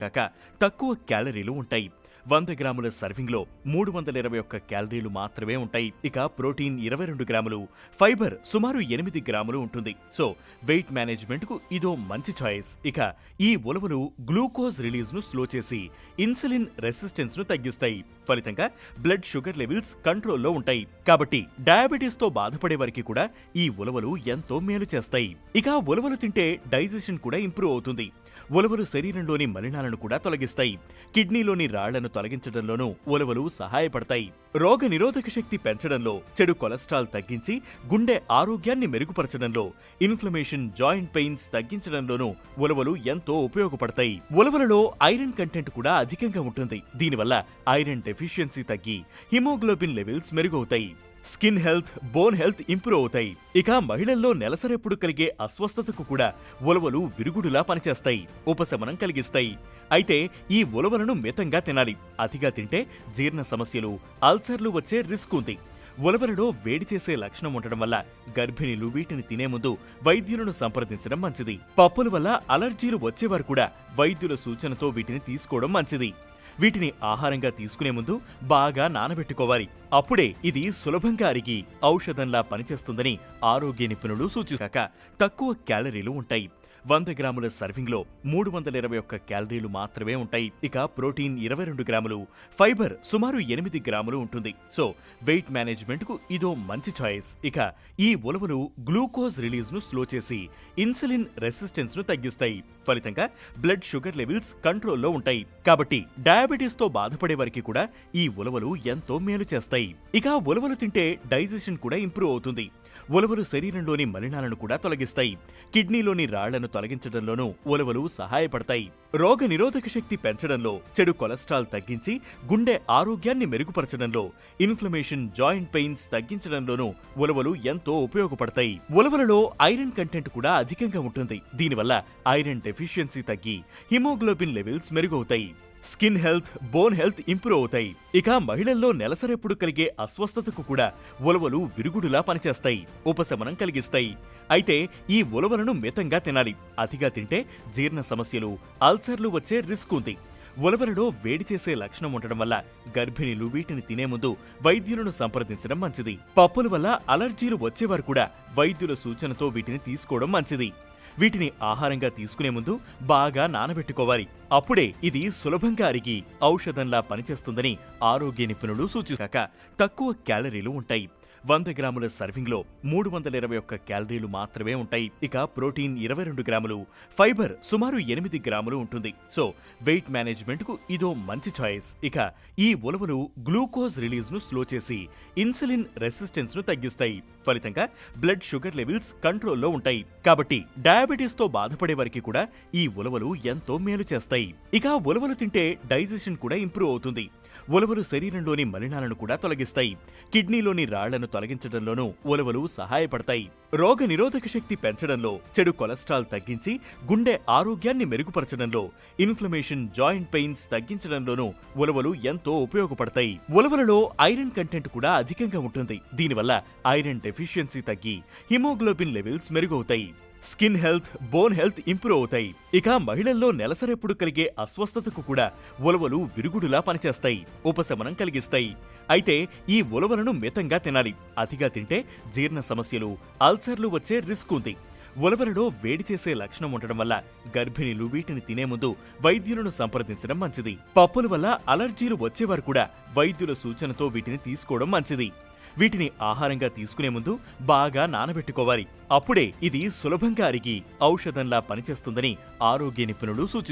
కాక తక్కువ క్యాలరీలు ఉంటాయి. వంద గ్రాముల సర్వింగ్లో మూడు వందల ఇరవై ఒక్క క్యాలరీలు మాత్రమే ఉంటాయి. ఇక ప్రోటీన్ ఇరవై రెండు గ్రాములు ఫైబర్ సుమారు ఎనిమిది గ్రాములు ఉంటుంది. సో వెయిట్ మేనేజ్మెంట్కు ఇదో మంచి చాయిస్. ఇక ఈ ఉలవలు గ్లూకోజ్ రిలీజ్ను స్లో చేసి ఇన్సులిన్ రెసిస్టెన్స్ను తగ్గిస్తాయి. ఫలితంగా బ్లడ్ షుగర్ లెవెల్స్ కంట్రోల్లో ఉంటాయి. కాబట్టి డయాబెటీస్తో బాధపడే వారికి కూడా ఈ ఉలవలు ఎంతో మేలు చేస్తాయి. ఇక ఉలవలు తింటే డైజెషన్ కూడా ఇంప్రూవ్ అవుతుంది. ఉలవలు శరీరంలోని మలినాలను కూడా తొలగిస్తాయి. కిడ్నీలోని రాళ్ళను తొలగించడంలోనూ ఉలవలు సహాయపడతాయి. రోగ నిరోధక శక్తి పెంచడంలో చెడు కొలెస్ట్రాల్ తగ్గించి గుండె ఆరోగ్యాన్ని మెరుగుపరచడంలో ఇన్ఫ్లమేషన్ జాయింట్ పెయిన్స్ తగ్గించడంలోనూ ఉలవలు ఎంతో ఉపయోగపడతాయి. ఉలవలలో ఐరన్ కంటెంట్ కూడా అధికంగా ఉంటుంది. దీనివల్ల ఐరన్ డెఫిషియన్సీ తగ్గి haemoglobin levels మెరుగవుతాయి. Skin health bone health improve అవుతాయి. ఇక మహిళల్లో నెలసరెప్పుడు కలిగే అస్వస్థతకు కూడా ఉలవలు విరుగుడులా పనిచేస్తాయి ఉపశమనం కలిగిస్తాయి. అయితే ఈ ఉలవలను మితంగా తినాలి. అతిగా తింటే జీర్ణ సమస్యలు అల్సర్లు వచ్చే రిస్క్ ఉంది. ఉలవలలో వేడి చేసే లక్షణం ఉండడం వల్ల గర్భిణీలు వీటిని తినే ముందు వైద్యులను సంప్రదించడం మంచిది. పప్పుల వల్ల అలర్జీలు వచ్చేవారు కూడా వైద్యుల సూచనతో వీటిని తీసుకోవడం మంచిది. వీటిని ఆహారంగా తీసుకునే ముందు బాగా నానబెట్టుకోవాలి. అప్పుడే ఇది సులభంగా అరిగి ఔషధంలా పనిచేస్తుందని ఆరోగ్య నిపుణులు సూచించాక తక్కువ క్యాలరీలు ఉంటాయి. వంద గ్రాముల సర్వింగ్లో మూడు వందల ఇరవై ఒక్క క్యాలరీలు మాత్రమే ఉంటాయి. ఇక ప్రోటీన్ ఇరవై రెండు గ్రాములు ఫైబర్ సుమారు ఎనిమిది గ్రాములు ఉంటుంది. సో వెయిట్ మేనేజ్మెంట్కు ఇదో మంచి చాయిస్. ఇక ఈ ఉలవలు గ్లూకోజ్ రిలీజ్ను స్లో చేసి ఇన్సులిన్ రెసిస్టెన్స్ను తగ్గిస్తాయి. ఫలితంగా బ్లడ్ షుగర్ లెవెల్స్ కంట్రోల్లో ఉంటాయి. కాబట్టి డయాబెటీస్తో బాధపడే వారికి కూడా ఈ ఉలవలు ఎంతో మేలు చేస్తాయి. ఇక ఉలవలు తింటే డైజెషన్ కూడా ఇంప్రూవ్ అవుతుంది. ఉలవలు శరీరంలోని మలినాలను కూడా తొలగిస్తాయి. కిడ్నీలోని రాళ్ళను తొలగించడంలోనూ ఉలవలు సహాయపడతాయి. రోగ నిరోధక శక్తి పెంచడంలో చెడు కొలెస్ట్రాల్ తగ్గించి గుండె ఆరోగ్యాన్ని మెరుగుపరచడంలో ఇన్ఫ్లమేషన్ జాయింట్ పెయిన్స్ తగ్గించడంలోనూ ఉలవలు ఎంతో ఉపయోగపడతాయి. ఉలవలలో ఐరన్ కంటెంట్ కూడా అధికంగా ఉంటుంది. దీనివల్ల ఐరన్ డెఫిషియన్సీ తగ్గి haemoglobin levels మెరుగవుతాయి. Skin health bone health improve అవుతాయి. ఇక మహిళల్లో నెలసరెప్పుడు కలిగే అస్వస్థతకు కూడా ఉలవలు విరుగుడులా పనిచేస్తాయి. ఉపశమనం కలిగిస్తాయి. అయితే ఈ ఉలవలను మితంగా తినాలి. అతిగా తింటే జీర్ణ సమస్యలు అల్సర్లు వచ్చే రిస్క్ ఉంది. ఉలవలలో వేడి చేసే లక్షణం ఉండడం వల్ల గర్భిణీలు వీటిని తినే ముందు వైద్యులను సంప్రదించడం మంచిది. పప్పుల వల్ల అలర్జీలు వచ్చేవారు కూడా వైద్యుల సూచనతో వీటిని తీసుకోవడం మంచిది. వీటిని ఆహారంగా తీసుకునే ముందు బాగా నానబెట్టుకోవాలి. అప్పుడే ఇది సులభంగా అరిగి ఔషధంలా పనిచేస్తుందని ఆరోగ్య నిపుణులు సూచించాక తక్కువ క్యాలరీలు ఉంటాయి. వంద గ్రాముల సర్వింగ్లో మూడు వందల ఇరవై ఒక్క క్యాలరీలు మాత్రమే ఉంటాయి. ఇక ప్రోటీన్ ఇరవై రెండు గ్రాములు ఫైబర్ సుమారు ఎనిమిది గ్రాములు ఉంటుంది. సో వెయిట్ మేనేజ్మెంట్కు ఇదో మంచి చాయిస్. ఇక ఈ ఉలవలు గ్లూకోజ్ రిలీజ్ను స్లో చేసి ఇన్సులిన్ రెసిస్టెన్స్ను తగ్గిస్తాయి. ఫలితంగా బ్లడ్ షుగర్ లెవెల్స్ కంట్రోల్లో ఉంటాయి. కాబట్టి డయాబెటీస్తో బాధపడే వారికి కూడా ఈ ఉలవలు ఎంతో మేలు చేస్తాయి. ఇక ఉలవలు తింటే డైజెషన్ కూడా ఇంప్రూవ్ అవుతుంది. ఉలవలు శరీరంలోని మలినాలను కూడా తొలగిస్తాయి. కిడ్నీలోని రాళ్ళను తొలగించడంలోనూ ఉలవలు సహాయపడతాయి. రోగ నిరోధక శక్తి పెంచడంలో చెడు కొలెస్ట్రాల్ తగ్గించి గుండె ఆరోగ్యాన్ని మెరుగుపరచడంలో ఇన్ఫ్లమేషన్ జాయింట్ పెయిన్స్ తగ్గించడంలోనూ ఉలవలు ఎంతో ఉపయోగపడతాయి. ఉలవలలో ఐరన్ కంటెంట్ కూడా అధికంగా ఉంటుంది. దీనివల్ల ఐరన్ డెఫిషియన్సీ తగ్గి haemoglobin levels మెరుగవుతాయి. Skin health bone health improve అవుతాయి. ఇక మహిళల్లో నెలసరెప్పుడు కలిగే అస్వస్థతకు కూడా ఉలవలు విరుగుడులా పనిచేస్తాయి. ఉపశమనం కలిగిస్తాయి. అయితే ఈ ఉలవలను మితంగా తినాలి. అతిగా తింటే జీర్ణ సమస్యలు అల్సర్లు వచ్చే రిస్క్ ఉంది. ఉలవలలో వేడి చేసే లక్షణం ఉండడం వల్ల గర్భిణీలు వీటిని తినే ముందు వైద్యులను సంప్రదించడం మంచిది. పప్పుల వల్ల అలర్జీలు వచ్చేవారు కూడా వైద్యుల సూచనతో వీటిని తీసుకోవడం మంచిది. వీటిని ఆహారంగా తీసుకునే ముందు బాగా నానబెట్టుకోవాలి. అప్పుడే ఇది సులభంగా అరిగి ఔషధంలా పనిచేస్తుందని ఆరోగ్య నిపుణులు సూచిస్తారు